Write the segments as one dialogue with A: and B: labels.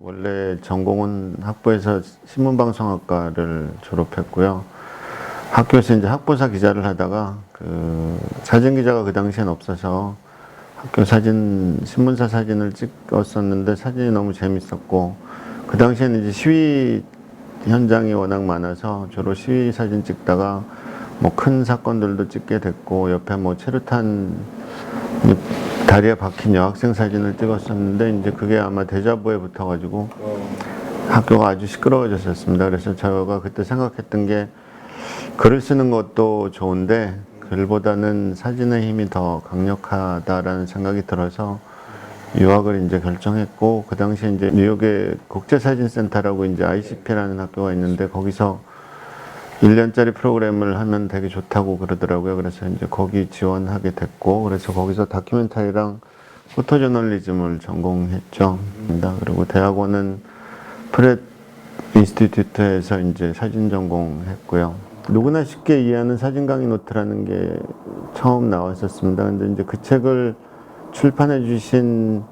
A: 원래 전공은 학부에서 신문방송학과를 졸업했고요. 학교에서 이제 학부사 기자를 하다가 그 사진 기자가 그 당시엔 없어서 학교 사진 신문사 사진을 찍었었는데 사진이 너무 재밌었고 그 당시에는 이제 시위 현장이 워낙 많아서 주로 시위 사진 찍다가 뭐 큰 사건들도 찍게 됐고 옆에 뭐 체류탄 다리에 박힌 여학생 사진을 찍었었는데 이제 그게 아마 데자부에 붙어가지고 학교가 아주 시끄러워졌었습니다. 그래서 제가 그때 생각했던 게 글을 쓰는 것도 좋은데 글보다는 사진의 힘이 더 강력하다라는 생각이 들어서 유학을 이제 결정했고 그 당시에 이제 뉴욕의 국제사진센터라고 이제 ICP라는 학교가 있는데 거기서 1년짜리 프로그램을 하면 되게 좋다고 그러더라고요. 그래서 이제 거기 지원하게 됐고 그래서 거기서 다큐멘터리랑 포토저널리즘을 전공했죠. 그리고 대학원은 프렛 인스티튜트에서 이제 사진 전공했고요. 누구나 쉽게 이해하는 사진 강의 노트라는 게 처음 나왔었습니다. 근데 이제 그 책을 출판해 주신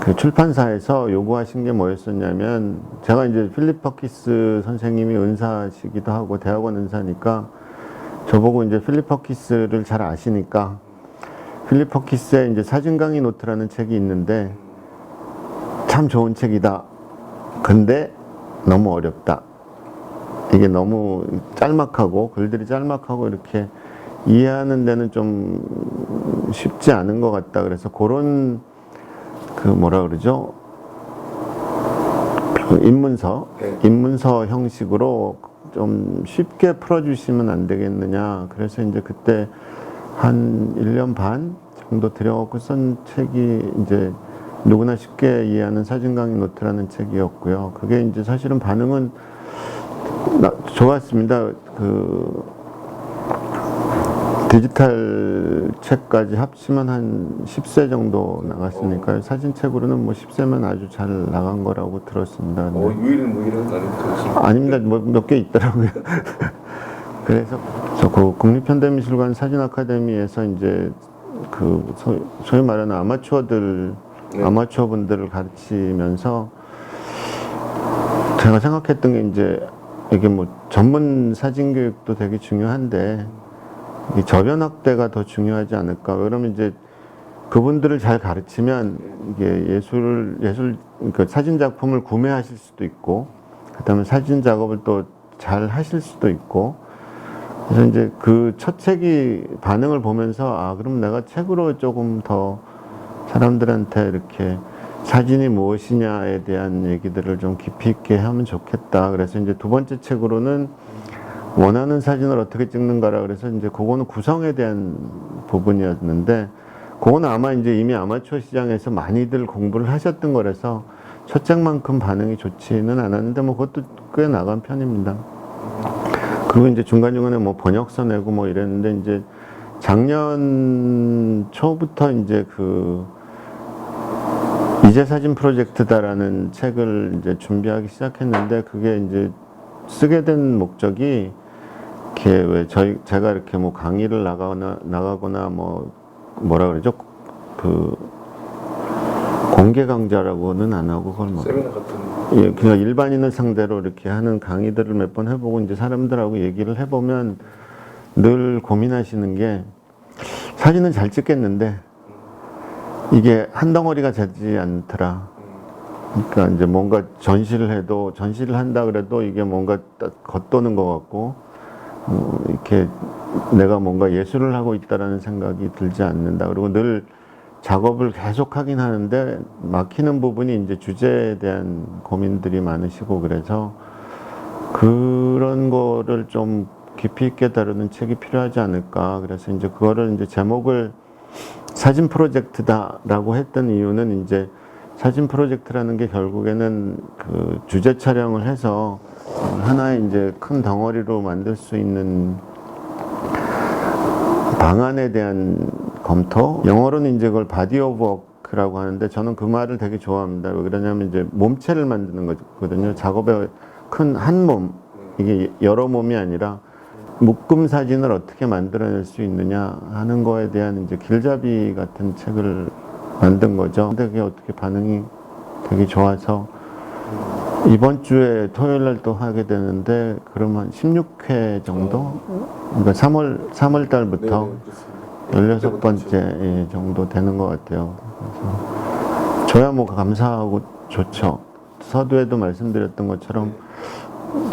A: 그 출판사에서 요구하신 게 뭐였었냐면 제가 이제 필립 퍼키스 선생님이 은사시기도 하고 대학원 은사니까 저보고 이제 필립 퍼키스를 잘 아시니까 필립 퍼키스의 이제 사진 강의 노트라는 책이 있는데 참 좋은 책이다. 근데 너무 어렵다. 이게 너무 짤막하고 글들이 짤막하고 이렇게 이해하는 데는 좀 쉽지 않은 것 같다. 그래서 그런 그 뭐라 그러죠? 그 입문서,
B: 네.
A: 입문서 형식으로 좀 쉽게 풀어주시면 안 되겠느냐. 그래서 이제 그때 한 1년 반 정도 들여갖고 쓴 책이 이제 누구나 쉽게 이해하는 사진 강의 노트라는 책이었고요. 그게 이제 사실은 반응은 나- 좋았습니다. 그 디지털 책까지 합치면 한 10세 정도 나갔으니까요. 사진책으로는 뭐 10세면 아주 잘 나간 거라고 들었습니다.
B: 어, 유일은 뭐 이런 나는.
A: 아닙니다. 뭐 몇 개 있더라고요. 그래서 저그 국립현대미술관 사진아카데미에서 이제 그 소, 소위 말하는 아마추어들
B: 네.
A: 아마추어 분들을 가르치면서 제가 생각했던 게 이제 이게 뭐 전문 사진 교육도 되게 중요한데 이 저변 확대가 더 중요하지 않을까. 그러면 이제 그분들을 잘 가르치면 이게 예술 예술 그러니까 사진 작품을 구매하실 수도 있고 그다음에 사진 작업을 또 잘 하실 수도 있고 그래서 이제 그 첫 책이 반응을 보면서 아 그럼 내가 책으로 조금 더 사람들한테 이렇게 사진이 무엇이냐에 대한 얘기들을 좀 깊이 있게 하면 좋겠다. 그래서 이제 두 번째 책으로는 원하는 사진을 어떻게 찍는가라 그래서 이제 그거는 구성에 대한 부분이었는데 그거는 아마 이제 이미 아마추어 시장에서 많이들 공부를 하셨던 거라서 첫 책만큼 반응이 좋지는 않았는데 뭐 그것도 꽤 나간 편입니다. 그리고 이제 중간중간에 뭐 번역서 내고 뭐 이랬는데 이제 작년 초부터 이제 그 이제 사진 프로젝트다라는 책을 이제 준비하기 시작했는데 그게 이제 쓰게 된 목적이 이렇게 왜 저희 제가 이렇게 뭐 강의를 나가거나 나가거나 뭐 뭐라 그러죠 그 공개 강좌라고는 안 하고 그걸 뭐
B: 세미나 같은
A: 예, 그냥 일반인을 상대로 이렇게 하는 강의들을 몇 번 해보고 이제 사람들하고 얘기를 해보면 늘 고민하시는 게 사진은 잘 찍겠는데 이게 한 덩어리가 되지 않더라. 그러니까 이제 뭔가 전시를 해도 전시를 한다 그래도 이게 뭔가 딱 겉도는 것 같고 뭐 이렇게 내가 뭔가 예술을 하고 있다라는 생각이 들지 않는다. 그리고 늘 작업을 계속 하긴 하는데 막히는 부분이 이제 주제에 대한 고민들이 많으시고 그래서 그런 거를 좀 깊이 있게 다루는 책이 필요하지 않을까. 그래서 이제 그거를 이제 제목을 사진 프로젝트다라고 했던 이유는 이제 사진 프로젝트라는 게 결국에는 그 주제 촬영을 해서 하나의 이제 큰 덩어리로 만들 수 있는 방안에 대한 검토. 영어로는 이제 그걸 바디 오브 워크라고 하는데 저는 그 말을 되게 좋아합니다. 왜 그러냐면 이제 몸체를 만드는 거거든요. 작업의 큰 한 몸. 이게 여러 몸이 아니라 묶음 사진을 어떻게 만들어낼 수 있느냐 하는 거에 대한 이제 길잡이 같은 책을 만든 거죠. 근데 그게 어떻게 반응이 되게 좋아서 이번 주에 토요일 날 또 하게 되는데 그러면 16회 정도? 그러니까 3월 3월 달부터
B: 네네,
A: 16번째 예, 정도 되는 것 같아요. 그래서 저야 뭐 감사하고 좋죠. 서두에도 말씀드렸던 것처럼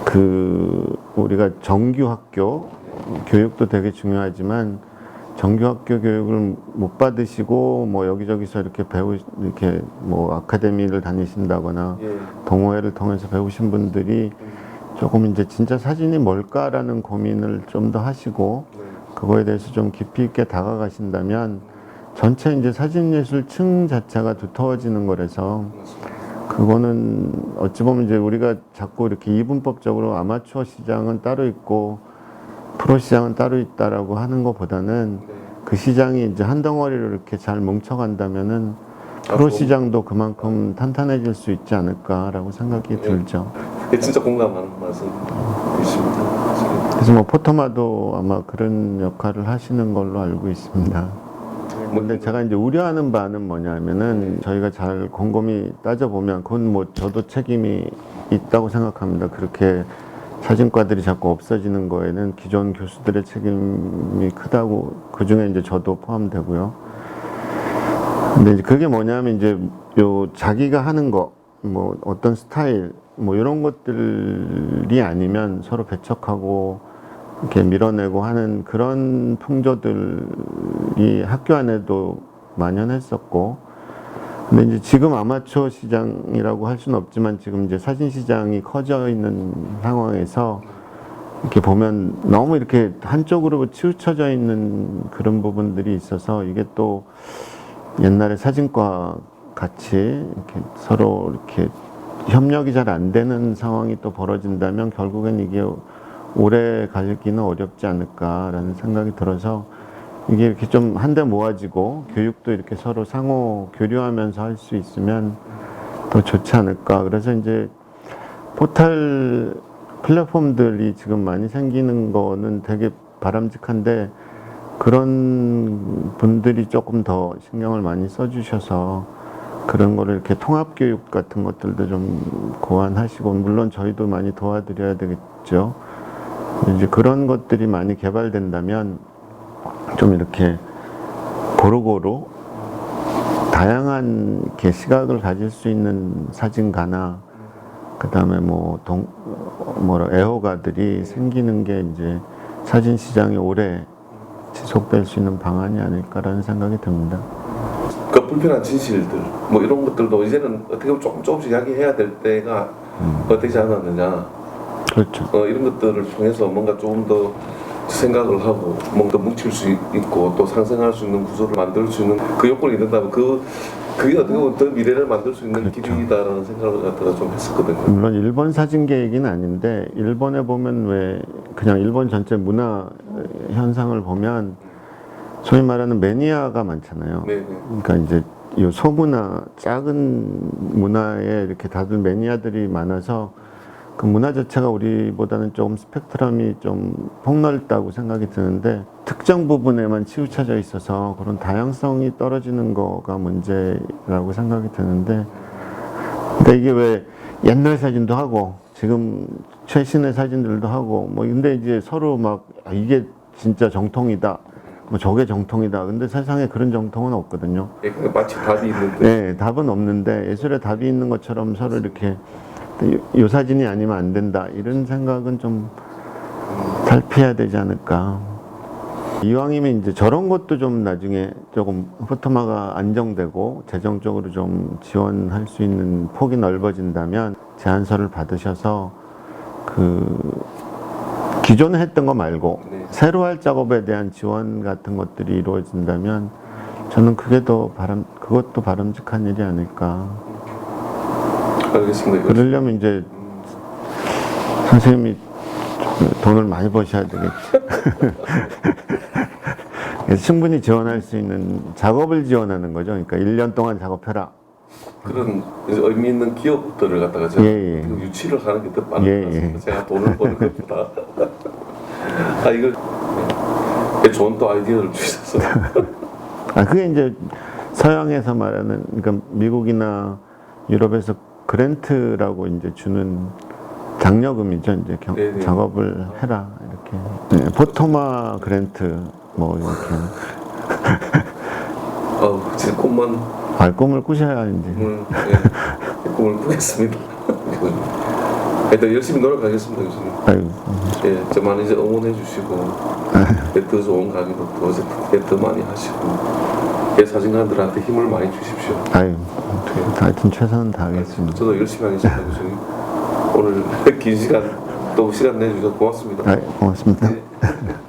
A: 그 우리가 정규 학교 교육도 되게 중요하지만 정규 학교 교육을 못 받으시고 뭐 여기저기서 이렇게 배우 이렇게 뭐 아카데미를 다니신다거나
B: 예.
A: 동호회를 통해서 배우신 분들이 조금 이제 진짜 사진이 뭘까라는 고민을 좀 더 하시고
B: 네.
A: 그거에 대해서 좀 깊이 있게 다가가신다면 전체 이제 사진 예술층 자체가 두터워지는 거라서. 그거는 어찌 보면 이제 우리가 자꾸 이렇게 이분법적으로 아마추어 시장은 따로 있고 프로 시장은 따로 있다라고 하는 것보다는
B: 네.
A: 그 시장이 이제 한 덩어리로 이렇게 잘 뭉쳐간다면은 프로
B: 앞으로-
A: 시장도 그만큼 탄탄해질 수 있지 않을까라고 생각이
B: 네.
A: 들죠.
B: 예, 진짜 공감하는 말씀이십니다. 지금.
A: 그래서 뭐 포토마도 아마 그런 역할을 하시는 걸로 알고 있습니다. 근데 제가 이제 우려하는 바는 뭐냐면은 저희가 잘 곰곰이 따져보면 그건 뭐 저도 책임이 있다고 생각합니다. 그렇게 사진과들이 자꾸 없어지는 거에는 기존 교수들의 책임이 크다고 그 중에 이제 저도 포함되고요. 근데 이제 그게 뭐냐면 이제 요 자기가 하는 거, 뭐 어떤 스타일, 뭐 이런 것들이 아니면 서로 배척하고 이렇게 밀어내고 하는 그런 풍조들이 학교 안에도 만연했었고, 근데 이제 지금 아마추어 시장이라고 할 수는 없지만 지금 이제 사진 시장이 커져 있는 상황에서 이렇게 보면 너무 이렇게 한쪽으로 치우쳐져 있는 그런 부분들이 있어서 이게 또 옛날에 사진과 같이 이렇게 서로 이렇게 협력이 잘 안 되는 상황이 또 벌어진다면 결국엔 이게 오래 가기는 어렵지 않을까라는 생각이 들어서 이게 이렇게 좀 한데 모아지고 교육도 이렇게 서로 상호 교류하면서 할 수 있으면 더 좋지 않을까. 그래서 이제 포털 플랫폼들이 지금 많이 생기는 거는 되게 바람직한데 그런 분들이 조금 더 신경을 많이 써주셔서 그런 거를 이렇게 통합 교육 같은 것들도 좀 고안하시고 물론 저희도 많이 도와드려야 되겠죠. 이제 그런 것들이 많이 개발된다면 좀 이렇게 고루고루 다양한 이렇게 시각을 가질 수 있는 사진가나 그 다음에 뭐 동, 뭐라 애호가들이 생기는 게 이제 사진 시장이 오래 지속될 수 있는 방안이 아닐까라는 생각이 듭니다.
B: 그 불편한 진실들 뭐 이런 것들도 이제는 어떻게 보면 조금 조금씩 이야기해야 될 때가 어되지 않았느냐
A: 그렇죠.
B: 어, 이런 것들을 통해서 뭔가 조금 더 생각을 하고 뭔가 뭉칠 수 있고 또 상생할 수 있는 구조를 만들 수 있는 그 요건이 된다면 그 그게 어떻게 보면 더 미래를 만들 수 있는
A: 그렇죠.
B: 길이다라는 생각을 갖다가 좀 했었거든요.
A: 물론 일본 사진계 얘기는 아닌데 일본에 보면 왜 그냥 일본 전체 문화 현상을 보면 소위 말하는 매니아가 많잖아요.
B: 네, 네.
A: 그러니까 이제 이 소문화 작은 문화에 이렇게 다들 매니아들이 많아서 그 문화 자체가 우리보다는 조금 스펙트럼이 좀 폭넓다고 생각이 드는데 특정 부분에만 치우쳐져 있어서 그런 다양성이 떨어지는 거가 문제라고 생각이 드는데 근데 이게 왜 옛날 사진도 하고 지금 최신의 사진들도 하고 뭐 근데 이제 서로 막 아, 이게 진짜 정통이다 뭐 저게 정통이다. 근데 세상에 그런 정통은 없거든요.
B: 예, 그냥 마치 답이 있는데.
A: 네, 답은 없는데 예술에 답이 있는 것처럼 서로 이렇게 요, 요 사진이 아니면 안 된다 이런 생각은 좀 살피해야 되지 않을까. 이왕이면 이제 저런 것도 좀 나중에 조금 포토마가 안정되고 재정적으로 좀 지원할 수 있는 폭이 넓어진다면 제안서를 받으셔서 그 기존에 했던 거 말고
B: 네.
A: 새로 할 작업에 대한 지원 같은 것들이 이루어진다면 저는 그게 더 바람 그것도 바람직한 일이 아닐까.
B: 알겠습니다. 이거.
A: 그러려면 이제 선생님이 돈을 많이 버셔야 되겠지. 충분히 지원할 수 있는 작업을 지원하는 거죠. 그러니까 1년 동안 작업해라.
B: 그런 의미 있는 기업들을 갖다가 제가
A: 예, 예.
B: 그 유치를 하는 게 더 빠른
A: 예,
B: 것 같습니다.
A: 예.
B: 제가 돈을 버는 것보다 아 이거 예, 좋은 또 아이디어를 주셔서
A: 아, 그게 이제 서양에서 말하는, 그러니까 미국이나 유럽에서 그랜트라고 이제 주는 장려금이죠. 이제 경-
B: 네네.
A: 작업을 해라 이렇게. 네, 포토마 그랜트 뭐 이렇게
B: 아우 진짜 꿈만
A: 아, 꿈을 꾸셔야 이제
B: 꿈을 예, 꿈을 꾸겠습니다. 일단 열심히 노력하겠습니다, 교수님.
A: 아이고,
B: 예, 저 많이 이제 응원해 주시고 예, 더 좋은 강의도 더, 예, 더 많이 하시고 예, 사진가들한테 힘을 많이 주십시오.
A: 아유, 하여튼 최선은 다하겠습니다.
B: 저도 열심히 하겠습니다, 교수님. 오늘 긴 시간 또 시간 내주셔서 고맙습니다.
A: 아, 고맙습니다.
B: 예.